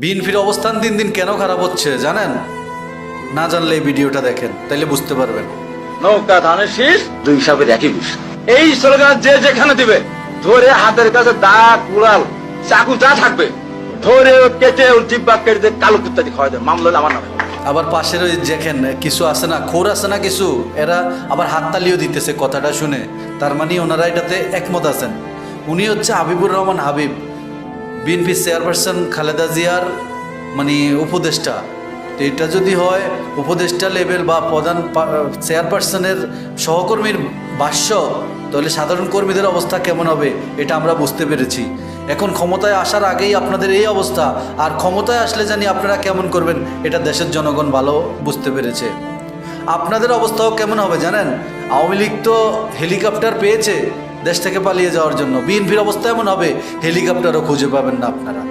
বিএনপির অবস্থান দিন দিন কেন খারাপ হচ্ছে জানেন? না জানলে এই ভিডিওটা দেখেন তাইলে বুঝতে পারবেন। নৌকা ধানের শীষ দুই হিসাবের একই বিষ। এই স্লোগান যে যেখানে দিবে ধরে হাতের কাছে দা কুড়াল চাকু যা থাকবে ধরে কেটে ওর জিব্বা কেটে দিয়ে কালো কুত্তা দিয়ে খাওয়া দেয় মামলা আমার নামে। আবার পাশের ওই দেখেন কিছু আছে না খোর আছে না কিছু? এরা আবার হাততালিও দিতেছে কথাটা শুনে। তার মানে ওনারা এটাতে একমত আছেন। উনি হচ্ছে হাবিবুর রহমান হাবিব। বিএনপি চেয়ারপারসন খালেদা জিয়ার মানে উপদেষ্টা। তো এটা যদি হয়, উপদেষ্টা লেভেল বা প্রধান চেয়ারপারসনের সহকর্মীর ভাষ্য, তাহলে সাধারণ কর্মীদের অবস্থা কেমন হবে, এটা আমরা বুঝতে পেরেছি। এখন ক্ষমতায় আসার আগেই আপনাদের এই অবস্থা, আর ক্ষমতায় আসলে জানি আপনারা কেমন করবেন, এটা দেশের জনগণ ভালো বুঝতে পেরেছে। আপনাদের অবস্থাও কেমন হবে জানেন? আওয়ামী লীগ তো হেলিকপ্টার পেয়েছে দেশ থেকে পালিয়ে যাওয়ার জন্য। বিএনপির অবস্থা এমন হবে হেলিকপ্টারও খুঁজে পাবেন না আপনারা।